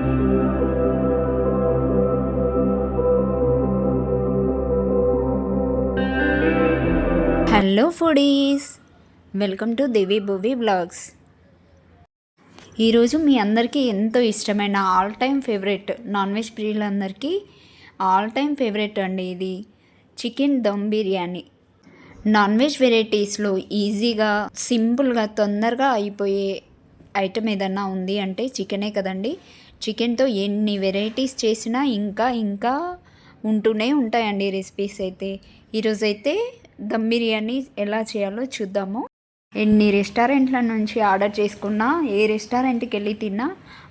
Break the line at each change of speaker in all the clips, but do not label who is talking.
Hello foodies welcome to Devi Bhuvi blogs ఈరోజు మీ అందరికీ ఎంతో ఇష్టమైన all time favourite non veg ప్రియులందరికీ all time favourite అండి ఇది chicken dum biryani. Non veg వెరైటీస్లో ఈజీగా సింపుల్గా తొందరగా అయిపోయే ఐటమ్ ఏదన్నా ఉంది అంటే చికెనే కదండి. చికెన్తో ఎన్ని వెరైటీస్ చేసినా ఇంకా ఇంకా ఉంటూనే ఉంటాయండి రెసిపీస్ అయితే. ఈరోజైతే దమ్ బిర్యానీ ఎలా చేయాలో చూద్దాము. ఎన్ని రెస్టారెంట్ల నుంచి ఆర్డర్ చేసుకున్నా ఏ రెస్టారెంట్కి వెళ్ళి తిన్నా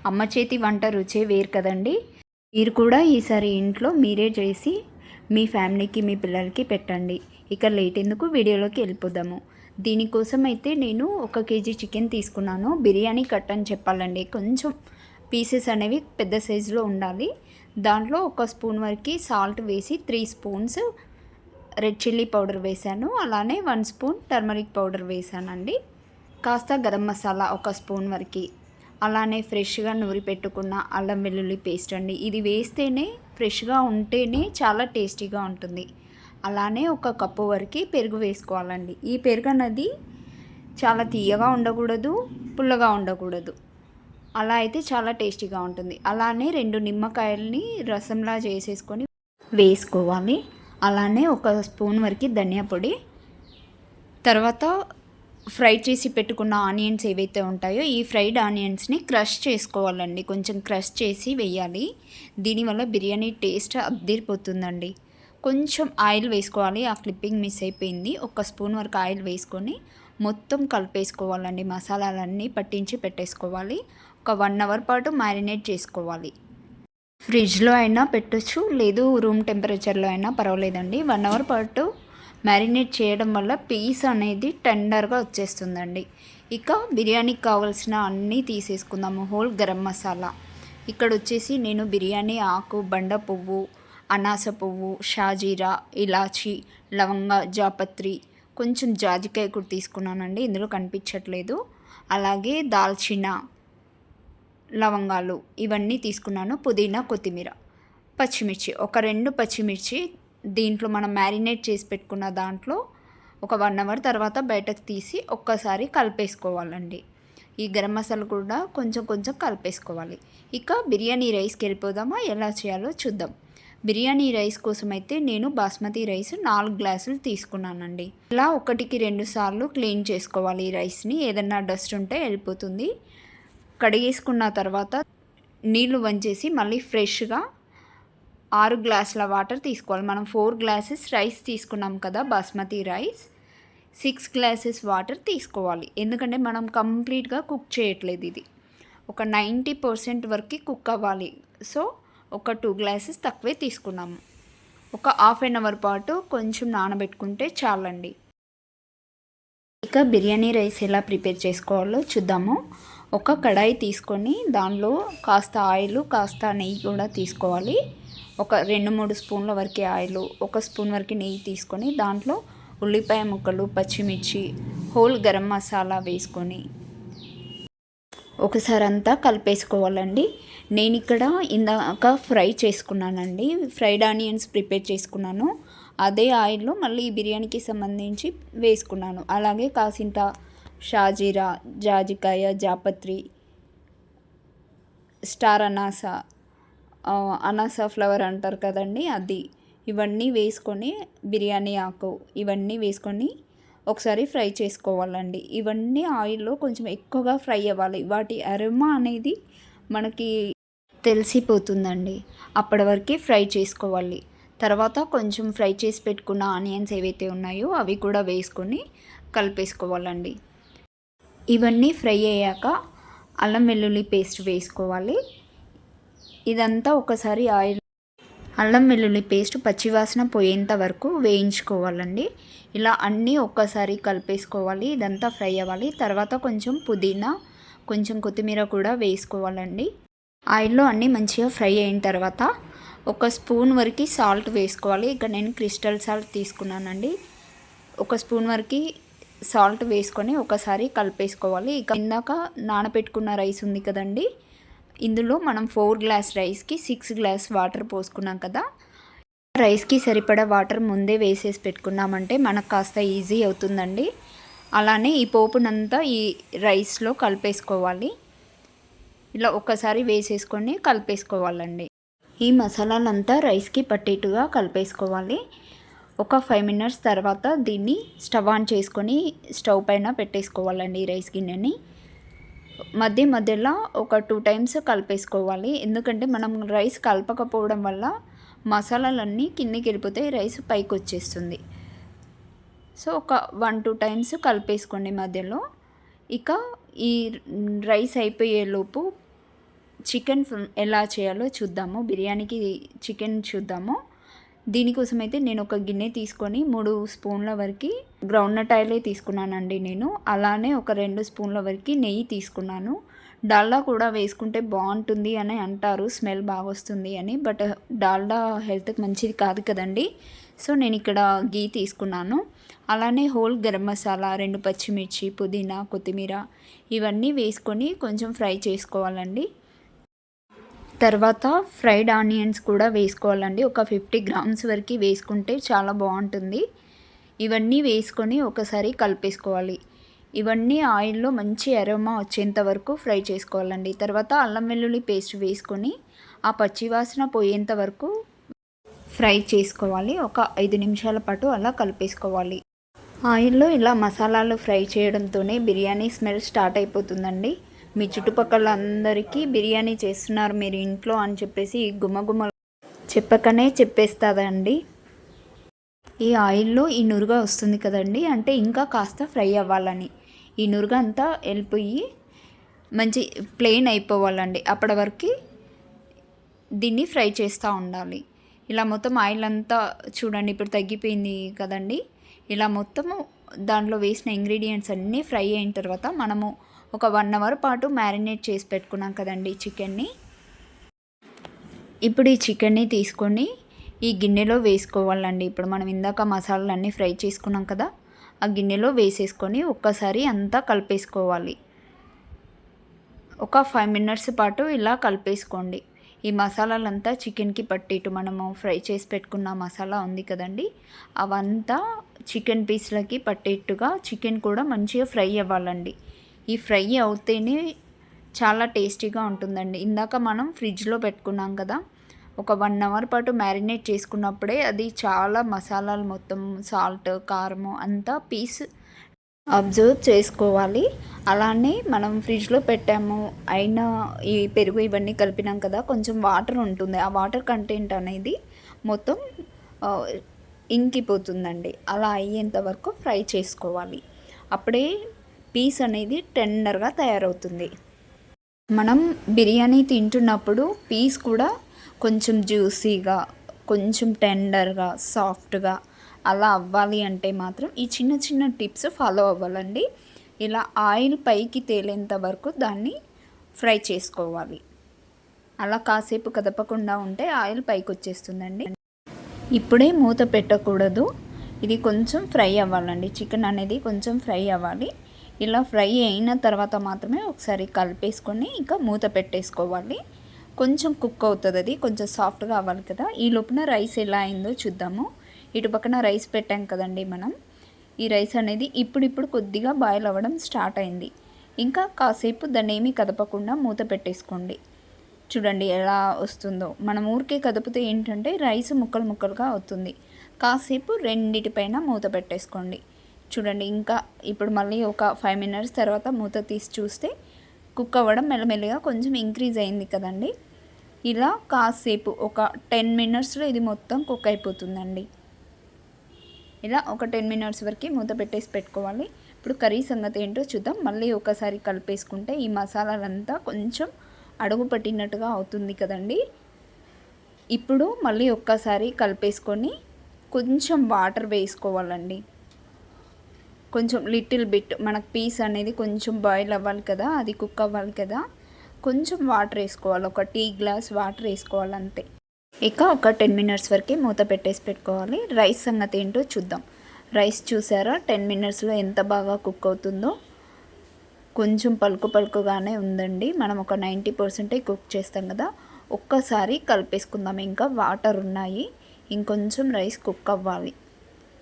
అమ్మ చేతి వంట రుచే వేరు కదండి. మీరు కూడా ఈసారి ఇంట్లో మీరే చేసి మీ ఫ్యామిలీకి మీ పిల్లలకి పెట్టండి. ఇక లేట్ ఎందుకు వీడియోలోకి వెళ్ళిపోదాము. దీనికోసం అయితే నేను ఒక కేజీ చికెన్ తీసుకున్నాను. బిర్యానీ కట్ అని చెప్పాలండి. కొంచెం పీసెస్ అనేవి పెద్ద సైజులో ఉండాలి. దాంట్లో ఒక స్పూన్ వరకు సాల్ట్ వేసి three spoons red chilli powder వేసాను. అలానే వన్ స్పూన్ టర్మరిక్ పౌడర్ వేశానండి కాస్త గరం మసాలా ఒక స్పూన్ వరకు. అలానే ఫ్రెష్గా నూరి పెట్టుకున్న అల్లం వెల్లుల్లి పేస్ట్ అండి. ఇది వేస్తేనే ఫ్రెష్గా ఉంటేనే చాలా టేస్టీగా ఉంటుంది. అలానే ఒక కప్పు వరకు పెరుగు వేసుకోవాలండి. ఈ పెరుగు అన్నది చాలా తీయగా ఉండకూడదు పుల్లగా ఉండకూడదు. అలా అయితే చాలా టేస్టీగా ఉంటుంది. అలానే రెండు నిమ్మకాయలని రసంలా చేసేసుకొని వేసుకోవాలి. అలానే ఒక స్పూన్ వరకు ధనియా పొడి. తర్వాత ఫ్రై చేసి పెట్టుకున్న ఆనియన్స్ ఏవైతే ఉంటాయో ఈ ఫ్రైడ్ ఆనియన్స్ని క్రష్ చేసుకోవాలండి. కొంచెం క్రష్ చేసి వేయాలి. దీనివల్ల బిర్యానీ టేస్ట్ అద్దరిపోతుందండి. కొంచెం ఆయిల్ వేసుకోవాలి. ఆ క్లిప్పింగ్ మిస్ అయిపోయింది. ఒక స్పూన్ వరకు ఆయిల్ వేసుకొని మొత్తం కలిపేసుకోవాలండి. మసాలాలన్నీ పట్టించి పెట్టేసుకోవాలి. ఒక వన్ అవర్ పాటు మ్యారినేట్ చేసుకోవాలి. ఫ్రిడ్జ్లో అయినా పెట్టచ్చు లేదు రూమ్ టెంపరేచర్లో అయినా పర్వాలేదండి. వన్ అవర్ పాటు మ్యారినేట్ చేయడం వల్ల పీస్ అనేది టెండర్గా వచ్చేస్తుందండి. ఇక బిర్యానీకి కావాల్సిన అన్నీ తీసేసుకుందాము హోల్ గరం మసాలా. ఇక్కడ వచ్చేసి నేను బిర్యానీ ఆకు బండ పువ్వు అనాస పువ్వు షాజీరా ఇలాచి లవంగ జాపత్రి కొంచెం జాజికాయ కూడా తీసుకున్నానండి ఇందులో కనిపించట్లేదు. అలాగే దాల్చిన లవంగాలు ఇవన్నీ తీసుకున్నాను. పుదీనా కొత్తిమీర. పచ్చిమిర్చి ఒక రెండు పచ్చిమిర్చి దీంట్లో మనం మ్యారినేట్ చేసి పెట్టుకున్న దాంట్లో ఒక వన్ అవర్ తర్వాత బయటకు తీసి ఒక్కసారి కలిపేసుకోవాలండి. ఈ గరం మసాలా కూడా కొంచెం కొంచెం కలిపేసుకోవాలి. ఇక బిర్యానీ రైస్కి వెళ్ళిపోదామా ఎలా చేయాలో చూద్దాం. బిర్యానీ రైస్ కోసం అయితే నేను బాస్మతి రైస్ నాలుగు గ్లాసులు తీసుకున్నానండి. ఇలా ఒకటికి రెండు సార్లు క్లీన్ చేసుకోవాలి ఈ రైస్ని. ఏదన్నా డస్ట్ ఉంటే వెళ్ళిపోతుంది. కడిగేసుకున్న తర్వాత నీళ్ళు వంచేసి మళ్ళీ ఫ్రెష్గా ఆరు గ్లాసుల వాటర్ తీసుకోవాలి. మనం ఫోర్ గ్లాసెస్ రైస్ తీసుకున్నాం కదా basmati rice. Six glasses water తీసుకోవాలి. ఎందుకంటే మనం కంప్లీట్గా కుక్ చేయట్లేదు ఇది. ఒక నైంటీ పర్సెంట్ వరకు కుక్ అవ్వాలి. సో ఒక టూ గ్లాసెస్ తక్కువే తీసుకున్నాము. ఒక హాఫ్ అన్ అవర్ పాటు కొంచెం నానబెట్టుకుంటే చాలండి. ఇక బిర్యానీ రైస్ ఎలా ప్రిపేర్ చేసుకోవాలో చూద్దాము. ఒక కడాయి తీసుకొని దానిలో కాస్త ఆయిల్ కాస్త నెయ్యి కూడా తీసుకోవాలి. ఒక రెండు మూడు స్పూన్ల వరకు ఆయిల్ ఒక స్పూన్ వరకు నెయ్యి తీసుకొని దాంట్లో ఉల్లిపాయ ముక్కలు పచ్చిమిర్చి హోల్ గరం మసాలా వేసుకొని ఒకసారి అంతా కలిపేసుకోవాలండి. నేను ఇక్కడ ఇందాక ఫ్రై చేసుకున్నానండి. ఫ్రైడ్ ఆనియన్స్ ప్రిపేర్ చేసుకున్నాను. అదే ఆయిల్లో మళ్ళీ ఈ బిర్యానీకి సంబంధించి వేసుకున్నాను. అలాగే కాసింత షాజీరా జాజికాయ జాపత్రి స్టార్ అనాస అనాస ఫ్లవర్ అంటారు కదండి అది. ఇవన్నీ వేసుకొని బిర్యానీ ఆకు ఇవన్నీ వేసుకొని ఒకసారి ఫ్రై చేసుకోవాలండి. ఇవన్నీ ఆయిల్లో కొంచెం ఎక్కువగా ఫ్రై అవ్వాలి. వాటి అరమ అనేది మనకి తెలిసిపోతుందండి. అప్పటి వరకు ఫ్రై చేసుకోవాలి. తర్వాత కొంచెం ఫ్రై చేసి పెట్టుకున్న ఆనియన్స్ ఏవైతే ఉన్నాయో అవి కూడా వేసుకొని కలిపేసుకోవాలండి. ఇవన్నీ ఫ్రై అయ్యాక అల్లం వెల్లుల్లి పేస్ట్ వేసుకోవాలి. ఇదంతా ఒకసారి ఆయిల్ అల్లం వెల్లుల్లి పేస్ట్ పచ్చివాసన పోయేంత వరకు వేయించుకోవాలండి. ఇలా అన్నీ ఒక్కసారి కలిపేసుకోవాలి. ఇదంతా ఫ్రై అవ్వాలి. తర్వాత కొంచెం పుదీనా కొంచెం కొత్తిమీర కూడా వేసుకోవాలండి. ఆయిల్లో అన్నీ మంచిగా ఫ్రై అయిన తర్వాత ఒక స్పూన్ వరకు సాల్ట్ వేసుకోవాలి. ఇక్కడ నేను క్రిస్టల్ సాల్ట్ తీసుకున్నానండి. ఒక స్పూన్ వరకు సాల్ట్ వేసుకొని ఒకసారి కలిపేసుకోవాలి. ఇక ఇందాక నానబెట్టుకున్న రైస్ ఉంది కదండి ఇందులో మనం ఫోర్ గ్లాస్ రైస్కి సిక్స్ గ్లాస్ వాటర్ పోసుకున్నాం కదా. రైస్కి సరిపడా వాటర్ ముందే వేసేసి పెట్టుకున్నామంటే మనకు కాస్త ఈజీ అవుతుందండి. అలానే ఈ పోపునంతా ఈ రైస్లో కలిపేసుకోవాలి. ఇలా ఒక్కసారి వేసేసుకొని కలిపేసుకోవాలండి. ఈ మసాలాలంతా రైస్కి పట్టేట్టుగా కలిపేసుకోవాలి. ఒక ఫైవ్ మినిట్స్ తర్వాత దీన్ని స్టవ్ ఆన్ చేసుకొని స్టవ్ పైన పెట్టేసుకోవాలండి ఈ రైస్ గిన్నెని. మధ్య మధ్యలో ఒక టూ టైమ్స్ కలిపేసుకోవాలి. ఎందుకంటే మనం రైస్ కలపకపోవడం వల్ల మసాలాలన్నీ కిందికి వెళ్ళిపోతాయి రైస్ పైకి వచ్చేస్తుంది. సో ఒక వన్ టూ టైమ్స్ కలిపేసుకోండి మధ్యలో. ఇక ఈ రైస్ అయిపోయేలోపు చికెన్ ఎలా చేయాలో చూద్దాము. బిర్యానీకి చికెన్ చూద్దాము. దీనికోసం అయితే నేను ఒక గిన్నె తీసుకొని మూడు స్పూన్ల వరకు గ్రౌండ్ నట్ ఆయిలే తీసుకున్నానండి నేను. అలానే ఒక రెండు స్పూన్ల వరకు నెయ్యి తీసుకున్నాను. డాల్డా కూడా వేసుకుంటే బాగుంటుంది అని అంటారు స్మెల్ బాగా వస్తుంది అని. బట్ డాల్డా హెల్త్కి మంచిది కాదు కదండి. సో నేను ఇక్కడ గీ తీసుకున్నాను. అలానే హోల్ గరం మసాలా రెండు పచ్చిమిర్చి పుదీనా కొత్తిమీర ఇవన్నీ వేసుకొని కొంచెం ఫ్రై చేసుకోవాలండి. తర్వాత ఫ్రైడ్ ఆనియన్స్ కూడా వేసుకోవాలండి. ఒక ఫిఫ్టీ గ్రామ్స్ వరకు వేసుకుంటే చాలా బాగుంటుంది. ఇవన్నీ వేసుకొని ఒకసారి కలిపేసుకోవాలి. ఇవన్నీ ఆయిల్లో మంచి అరోమా వచ్చేంత వరకు ఫ్రై చేసుకోవాలండి. తర్వాత అల్లం వెల్లుల్లి పేస్ట్ వేసుకొని ఆ పచ్చివాసన పోయేంత వరకు ఫ్రై చేసుకోవాలి. ఒక ఐదు నిమిషాల పాటు అలా కలిపేసుకోవాలి. ఆయిల్లో ఇలా మసాలాలు ఫ్రై చేయడంతోనే బిర్యానీ స్మెల్ స్టార్ట్ అయిపోతుందండి. మీ చుట్టుపక్కల అందరికీ బిర్యానీ చేస్తున్నారు మీరు ఇంట్లో అని చెప్పేసి గుమగుమ చెప్పకనే చెప్పేస్తుందండి. ఈ ఆయిల్లో ఈ నురుగ వస్తుంది కదండి అంటే ఇంకా కాస్త ఫ్రై అవ్వాలని. ఈ నురుగ అంతా వెళ్ళిపోయి మంచి ప్లెయిన్ అయిపోవాలండి. అప్పటి వరకు దీన్ని ఫ్రై చేస్తూ ఉండాలి. ఇలా మొత్తం ఆయిల్ అంతా చూడండి ఇప్పుడు తగ్గిపోయింది కదండి. ఇలా మొత్తము దాంట్లో వేసిన ఇంగ్రీడియంట్స్ అన్నీ ఫ్రై అయిన తర్వాత మనము ఒక వన్ అవర్ పాటు మ్యారినేట్ చేసి పెట్టుకున్నాం కదండి చికెన్ని. ఇప్పుడు ఈ చికెన్ని తీసుకొని ఈ గిన్నెలో వేసుకోవాలండి. ఇప్పుడు మనం ఇందాక మసాలాలన్నీ ఫ్రై చేసుకున్నాం కదా ఆ గిన్నెలో వేసేసుకొని ఒక్కసారి అంతా కలిపేసుకోవాలి. ఒక ఫైవ్ మినిట్స్ పాటు ఇలా కలిపేసుకోండి. ఈ మసాలాలంతా చికెన్కి పట్టేటు మనము ఫ్రై చేసి పెట్టుకున్న మసాలా ఉంది కదండి అవంతా చికెన్ పీస్లకి పట్టేట్టుగా చికెన్ కూడా మంచిగా ఫ్రై అవ్వాలండి. ఈ ఫ్రై అవుతేనే చాలా టేస్టీగా ఉంటుందండి. ఇందాక మనం ఫ్రిడ్జ్లో పెట్టుకున్నాం కదా ఒక వన్ అవర్ పాటు మ్యారినేట్ చేసుకున్నప్పుడే అది చాలా మసాలాలు మొత్తం సాల్ట్ కారం అంతా పీస్ అబ్జర్వ్ చేసుకోవాలి. అలానే మనం ఫ్రిడ్జ్లో పెట్టాము అయినా ఈ పెరుగు ఇవన్నీ కలిపినాం కదా కొంచెం వాటర్ ఉంటుంది. ఆ వాటర్ కంటెంట్ అనేది మొత్తం ఇంకిపోతుందండి. అలా అయ్యేంత వరకు ఫ్రై చేసుకోవాలి. అప్పుడే పీస్ అనేది టెండర్గా తయారవుతుంది. మనం బిర్యానీ తింటున్నప్పుడు పీస్ కూడా కొంచెం జ్యూసీగా కొంచెం టెండర్గా సాఫ్ట్గా అలా అవ్వాలి అంటే మాత్రం ఈ చిన్న చిన్న టిప్స్ ఫాలో అవ్వాలండి. ఇలా ఆయిల్ పైకి తేలేంత వరకు దాన్ని ఫ్రై చేసుకోవాలి. అలా కాసేపు కదపకుండా ఉంటే ఆయిల్ పైకి వచ్చేస్తుందండి ఇప్పుడే మూత పెట్టకూడదు. ఇది కొంచెం ఫ్రై అవ్వాలండి. చికెన్ అనేది కొంచెం ఫ్రై అవ్వాలి. ఇలా ఫ్రై అయిన తర్వాత మాత్రమే ఒకసారి కలిపేసుకొని ఇంకా మూత పెట్టేసుకోవాలి. కొంచెం కుక్ అవుతుంది అది కొంచెం సాఫ్ట్గా అవ్వాలి కదా. ఈ లోపున రైస్ ఎలా అయిందో చూద్దాము. ఇటు పక్కన రైస్ పెట్టాం కదండి మనం. ఈ రైస్ అనేది ఇప్పుడిప్పుడు కొద్దిగా బాయిల్ అవ్వడం స్టార్ట్ అయింది. ఇంకా కాసేపు దాన్ని ఏమీ కదపకుండా మూత పెట్టేసుకోండి. చూడండి ఎలా వస్తుందో. మనం ఊరికే కదిపితే ఏంటంటే రైస్ ముక్కలు ముక్కలుగా అవుతుంది. కాసేపు రెండిటిపైన మూత పెట్టేసుకోండి. చూడండి ఇంకా ఇప్పుడు మళ్ళీ ఒక ఫైవ్ మినిట్స్ తర్వాత మూత తీసి చూస్తే కుక్ అవ్వడం మెల్లమెల్లగా కొంచెం ఇంక్రీజ్ అయింది కదండి. ఇలా కాసేపు ఒక టెన్ మినిట్స్లో ఇది మొత్తం కుక్ అయిపోతుందండి. ఇలా ఒక టెన్ మినిట్స్ వరకు మూత పెట్టేసి పెట్టుకోవాలి. ఇప్పుడు కర్రీ సంగతి ఏంటో చూద్దాం. మళ్ళీ ఒకసారి కలిపేసుకుంటే ఈ మసాలాలంతా కొంచెం అడుగు పట్టినట్టుగా అవుతుంది కదండి. ఇప్పుడు మళ్ళీ ఒక్కసారి కలిపేసుకొని కొంచెం వాటర్ వేసుకోవాలండి. కొంచెం లిటిల్ బిట్ మనకు పీస్ అనేది కొంచెం బాయిల్ అవ్వాలి కదా అది కుక్ అవ్వాలి కదా కొంచెం వాటర్ వేసుకోవాలి ఒక టీ గ్లాస్ వాటర్ వేసుకోవాలి అంతే. ఇక ఒక టెన్ మినిట్స్ వరకు మూత పెట్టేసి పెట్టుకోవాలి. రైస్ సంగతి ఏంటో చూద్దాం. రైస్ చూసారా? టెన్ మినిట్స్లో ఎంత బాగా కుక్ అవుతుందో. కొంచెం పలుకు పలుకుగానే ఉందండి. మనం ఒక నైంటీ పర్సెంటే కుక్ చేస్తాం కదా. ఒక్కసారి కలిపేసుకుందాం. ఇంకా వాటర్ ఉన్నాయి. ఇంకొంచెం రైస్ కుక్ అవ్వాలి.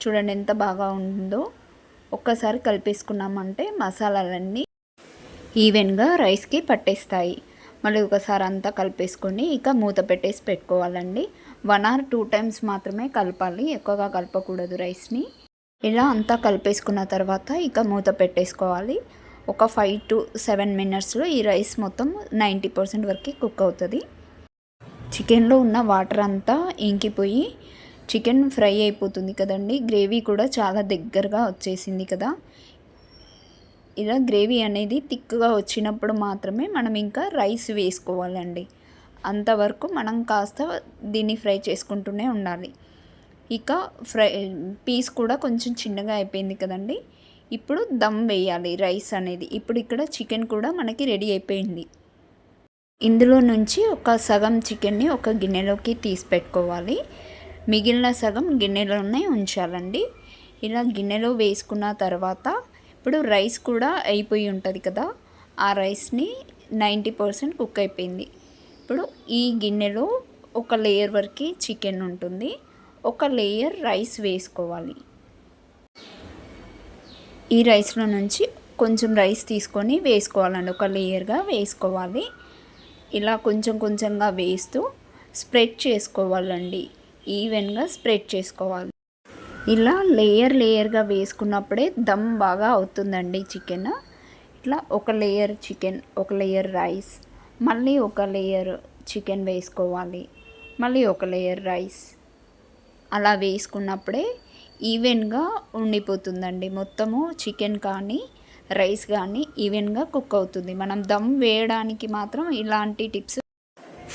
చూడండి ఎంత బాగా ఉందో. ఒక్కసారి కలిపేసుకున్నామంటే మసాలాలన్నీ ఈవెన్గా రైస్కి పట్టేస్తాయి. మళ్ళీ ఒకసారి అంతా కలిపేసుకొని ఇక మూత పెట్టేసి పెట్టుకోవాలండి. వన్ ఆర్ టూ టైమ్స్ మాత్రమే కలపాలి. ఎక్కువగా కలపకూడదు రైస్ని. ఇలా అంతా కలిపేసుకున్న తర్వాత ఇక మూత పెట్టేసుకోవాలి. ఒక ఫైవ్ టు సెవెన్ మినిట్స్లో ఈ రైస్ మొత్తం నైంటీ పర్సెంట్ వరకు కుక్ అవుతుంది. చికెన్లో ఉన్న వాటర్ అంతా ఇంకిపోయి చికెన్ ఫ్రై అయిపోతుంది కదండి. గ్రేవీ కూడా చాలా దగ్గరగా వచ్చేసింది కదా. ఇలా గ్రేవీ అనేది థిక్గా వచ్చినప్పుడు మాత్రమే మనం ఇంకా రైస్ వేసుకోవాలండి. అంతవరకు మనం కాస్త దీన్ని ఫ్రై చేసుకుంటూనే ఉండాలి. ఇక ఫ్రై పీస్ కూడా కొంచెం చిన్నగా అయిపోయింది కదండి. ఇప్పుడు దమ్ వేయాలి రైస్ అనేది. ఇప్పుడు ఇక్కడ చికెన్ కూడా మనకి రెడీ అయిపోయింది. ఇందులో నుంచి ఒక సగం చికెన్ని ఒక గిన్నెలోకి తీసి పెట్టుకోవాలి. మిగిలిన సగం గిన్నెలోనే ఉంచాలండి. ఇలా గిన్నెలో వేసుకున్న తర్వాత ఇప్పుడు రైస్ కూడా అయిపోయి ఉంటుంది కదా ఆ రైస్ని నైంటీ పర్సెంట్ కుక్ అయిపోయింది. ఇప్పుడు ఈ గిన్నెలో ఒక లేయర్ వరకు చికెన్ ఉంటుంది. ఒక లేయర్ రైస్ వేసుకోవాలి. ఈ రైస్లో నుంచి కొంచెం రైస్ తీసుకొని వేసుకోవాలండి. ఒక లేయర్గా వేసుకోవాలి. ఇలా కొంచెం కొంచెంగా వేస్తూ స్ప్రెడ్ చేసుకోవాలండి. ఈవెన్గా స్ప్రెడ్ చేసుకోవాలి. ఇలా లేయర్ లేయర్గా వేసుకున్నప్పుడే దమ్ బాగా అవుతుందండి చికెన్. ఇట్లా ఒక లేయర్ చికెన్ ఒక లేయర్ రైస్ మళ్ళీ ఒక లేయర్ చికెన్ వేసుకోవాలి. మళ్ళీ ఒక లేయర్ రైస్. అలా వేసుకున్నప్పుడే ఈవెన్గా ఉండిపోతుందండి. మొత్తము చికెన్ కానీ రైస్ కానీ ఈవెన్గా కుక్ అవుతుంది. మనం దమ్ వేయడానికి మాత్రం ఇలాంటి టిప్స్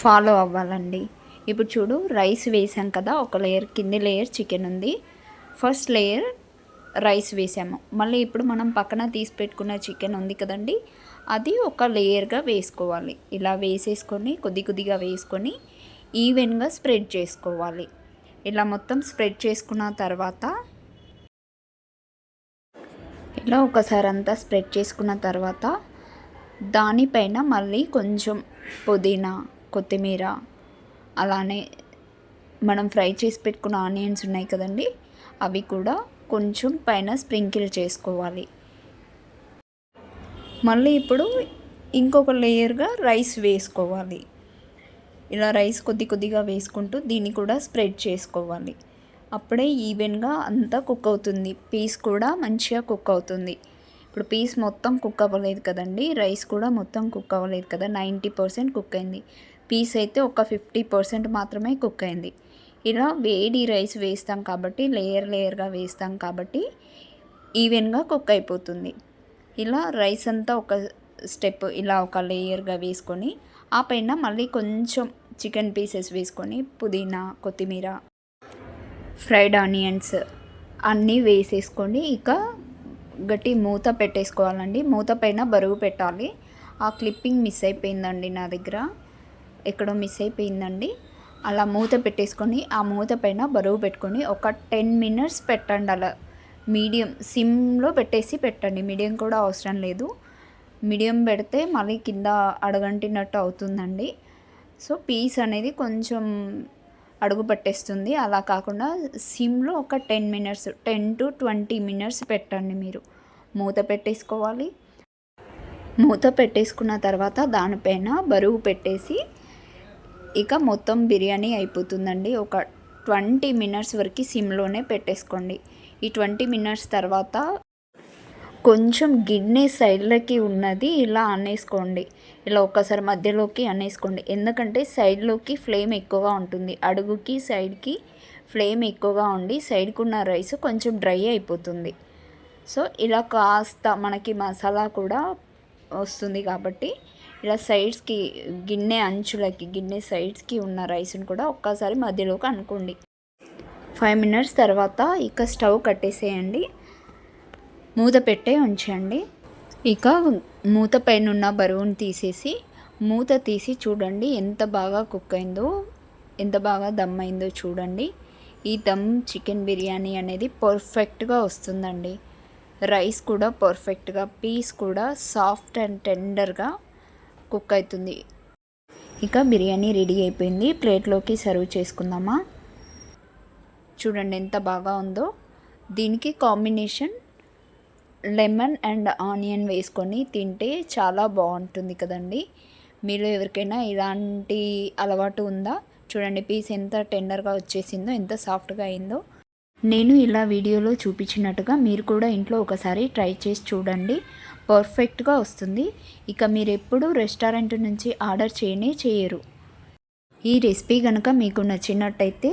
ఫాలో అవ్వాలండి. ఇప్పుడు చూడు రైస్ వేసాం కదా ఒక లేయర్ కింది లేయర్ చికెన్ ఉంది. ఫస్ట్ లేయర్ రైస్ వేసాము. మళ్ళీ ఇప్పుడు మనం పక్కన తీసి పెట్టుకున్న చికెన్ ఉంది కదండి అది ఒక లేయర్గా వేసుకోవాలి. ఇలా వేసేసుకొని కొద్ది కొద్దిగా వేసుకొని ఈవెన్గా స్ప్రెడ్ చేసుకోవాలి. ఇలా మొత్తం స్ప్రెడ్ చేసుకున్న తర్వాత ఇలా ఒకసారి అంతా స్ప్రెడ్ చేసుకున్న తర్వాత దానిపైన మళ్ళీ కొంచెం పుదీనా కొత్తిమీర అలానే మనం ఫ్రై చేసి పెట్టుకున్న ఆనియన్స్ ఉన్నాయి కదండి అవి కూడా కొంచెం పైన స్ప్రింకిల్ చేసుకోవాలి. మళ్ళీ ఇప్పుడు ఇంకొక లేయర్గా రైస్ వేసుకోవాలి. ఇలా రైస్ కొద్ది కొద్దిగా వేసుకుంటూ దీన్ని కూడా స్ప్రెడ్ చేసుకోవాలి. అప్పుడే ఈవెన్గా అంతా కుక్ అవుతుంది. పీస్ కూడా మంచిగా కుక్ అవుతుంది. ఇప్పుడు పీస్ మొత్తం కుక్ అవ్వలేదు కదండి రైస్ కూడా మొత్తం కుక్ అవ్వలేదు కదా నైంటీ పర్సెంట్ కుక్ అయింది. పీస్ అయితే ఒక ఫిఫ్టీ పర్సెంట్ మాత్రమే కుక్ అయింది. ఇలా వేడి రైస్ వేస్తాం కాబట్టి లేయర్ లేయర్గా వేస్తాం కాబట్టి ఈవెన్గా కుక్ అయిపోతుంది. ఇలా రైస్ అంతా ఒక స్టెప్ ఇలా ఒక లేయర్గా వేసుకొని ఆ పైన మళ్ళీ కొంచెం చికెన్ పీసెస్ వేసుకొని పుదీనా కొత్తిమీర ఫ్రైడ్ ఆనియన్స్ అన్నీ వేసేసుకొని ఇక గట్టి మూత పెట్టేసుకోవాలండి. మూత పైన బరువు పెట్టాలి. ఆ క్లిప్పింగ్ మిస్ అయిపోయిందండి నా దగ్గర. ఎక్కడో మిస్ అయిపోయిందండి. అలా మూత పెట్టేసుకొని ఆ మూత పైన బరువు పెట్టుకొని ఒక టెన్ మినిట్స్ పెట్టండి అలా. మీడియం సిమ్లో పెట్టేసి పెట్టండి. మీడియం కూడా అవసరం లేదు. మీడియం పెడితే మళ్ళీ కింద అడగంటినట్టు అవుతుందండి. సో పీస్ అనేది కొంచెం అడుగు పట్టేస్తుంది. అలా కాకుండా సిమ్లో ఒక ten minutes ten to twenty minutes పెట్టండి మీరు. మూత పెట్టేసుకోవాలి. మూత పెట్టేసుకున్న తర్వాత దానిపైన బరువు పెట్టేసి ఇక మొత్తం బిర్యానీ అయిపోతుందండి. ఒక ట్వంటీ మినిట్స్ వరకు సిమ్లోనే పెట్టేసుకోండి. ఈ ట్వంటీ మినిట్స్ తర్వాత కొంచెం గిన్నె సైడ్లకి ఉన్నది ఇలా అనేసుకోండి. ఇలా ఒక్కసారి మధ్యలోకి అనేసుకోండి. ఎందుకంటే సైడ్లోకి ఫ్లేమ్ ఎక్కువగా ఉంటుంది. అడుగుకి సైడ్కి ఫ్లేమ్ ఎక్కువగా ఉండి సైడ్కి ఉన్న రైస్ కొంచెం డ్రై అయిపోతుంది. సో ఇలా కాస్త మనకి మసాలా కూడా వస్తుంది కాబట్టి ఇలా సైడ్స్కి గిన్నె అంచులకి గిన్నె సైడ్స్కి ఉన్న రైస్ని కూడా ఒక్కసారి మధ్యలోకి అనుకోండి. ఫైవ్ మినిట్స్ తర్వాత ఇక స్టవ్ కట్టేసేయండి. మూత పెట్టే ఉంచండి. ఇక మూత పైన ఉన్న బరువును తీసేసి మూత తీసి చూడండి ఎంత బాగా కుక్ అయిందో ఎంత బాగా దమ్ అయిందో చూడండి. ఈ దమ్ చికెన్ బిర్యానీ అనేది పర్ఫెక్ట్గా వస్తుందండి. రైస్ కూడా పర్ఫెక్ట్గా పీస్ కూడా సాఫ్ట్ అండ్ టెండర్గా కుక్ అవుతుంది. ఇక బిర్యానీ రెడీ అయిపోయింది. ప్లేట్లోకి సర్వ్ చేసుకుందామా? చూడండి ఎంత బాగా ఉందో. దీనికి కాంబినేషన్ లెమన్ అండ్ ఆనియన్ వేసుకొని తింటే చాలా బాగుంటుంది కదండి. మీలో ఎవరికైనా ఇలాంటి అలవాటు ఉందా? చూడండి పీస్ ఎంత టెండర్గా వచ్చేసిందో ఎంత సాఫ్ట్గా అయిందో. నేను ఇలా వీడియోలో చూపించినట్టుగా మీరు కూడా ఇంట్లో ఒకసారి ట్రై చేసి చూడండి. పర్ఫెక్ట్గా వస్తుంది. ఇక మీరు ఎప్పుడూ రెస్టారెంట్ నుంచి ఆర్డర్ చేయనే చేయరు. ఈ రెసిపీ కనుక మీకు నచ్చినట్టయితే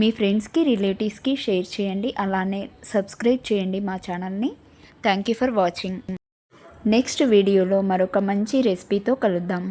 మీ ఫ్రెండ్స్కి రిలేటివ్స్కి షేర్ చేయండి. అలానే సబ్స్క్రైబ్ చేయండి మా ఛానల్ని. Thank you for watching. Next వీడియోలో మరొక మంచి రెసిపీతో కలుద్దాం.